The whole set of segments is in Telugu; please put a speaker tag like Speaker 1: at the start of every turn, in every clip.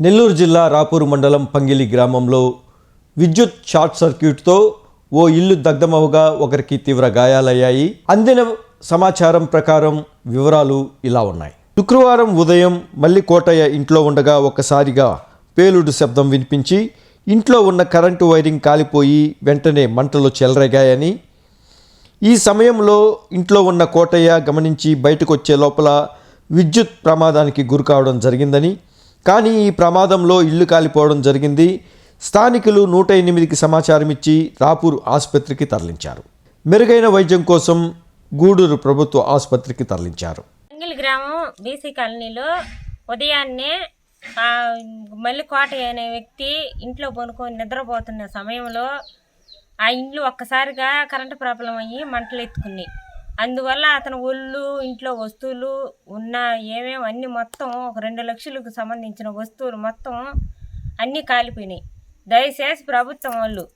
Speaker 1: నెల్లూరు జిల్లా రాపూరు మండలం పంగిలి గ్రామంలో విద్యుత్ షార్ట్ సర్క్యూట్తో ఓ ఇల్లు దగ్ధమవగా ఒకరికి తీవ్ర గాయాలయ్యాయి. అందిన సమాచారం ప్రకారం వివరాలు ఇలా ఉన్నాయి. శుక్రవారం ఉదయం మల్లికోటయ్య ఇంట్లో ఉండగా ఒక్కసారిగా పేలుడు శబ్దం వినిపించి ఇంట్లో ఉన్న కరెంటు వైరింగ్ కాలిపోయి వెంటనే మంటలు చెలరేగాయని ఈ సమయంలో ఇంట్లో ఉన్న కోటయ్య గమనించి బయటకు వచ్చే లోపల విద్యుత్ ప్రమాదానికి గురికావడం జరిగిందని కానీ ఈ ప్రమాదంలో ఇల్లు కాలిపోవడం జరిగింది. స్థానికులు నూట ఎనిమిదికి సమాచారం ఇచ్చి రాపూర్ ఆసుపత్రికి తరలించారు. మెరుగైన వైద్యం కోసం గూడూరు ప్రభుత్వ ఆసుపత్రికి తరలించారు.
Speaker 2: అంగిల్ గ్రామం బీసీ కాలనీలో ఉదయాన్నే ఆ, అనే వ్యక్తి ఇంట్లో పనుకొని నిద్రపోతున్న సమయంలో ఆ ఇంట్లో ఒక్కసారిగా కరెంటు ప్రాబ్లం అయ్యి మంటలు ఎత్తుకున్నాయి. అందువల్ల అతని ఒళ్ళు ఇంట్లో వస్తువులు ఉన్న ఏమేమి అన్నీ మొత్తం ఒక రెండు లక్షలకు సంబంధించిన వస్తువులు మొత్తం అన్నీ కాలిపోయినాయి. దయచేసి ప్రభుత్వం వాళ్ళు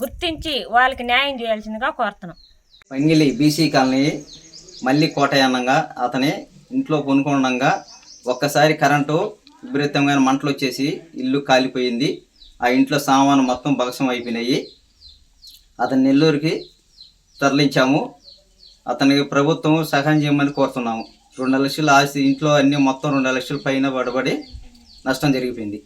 Speaker 2: గుర్తించి వాళ్ళకి న్యాయం చేయాల్సిందిగా కోరుతున్నాం.
Speaker 3: పంగిలి బీసీ కాలనీ మళ్ళీ కోటయానంగా అతని ఇంట్లో పొనుకుండగా ఒక్కసారి కరెంటు విపరీతంగా మంటలు వచ్చేసి ఇల్లు కాలిపోయింది. ఆ ఇంట్లో సామాను మొత్తం భగసం అయిపోయినాయి. అతని నెల్లూరుకి తరలించాము. అతనికి ప్రభుత్వం సహాయం చేయమని కోరుతున్నాము. రెండు లక్షలు ఆస్తి ఇంట్లో అన్ని మొత్తం రెండు లక్షల పైన పడబడి నష్టం జరిగిపోయింది.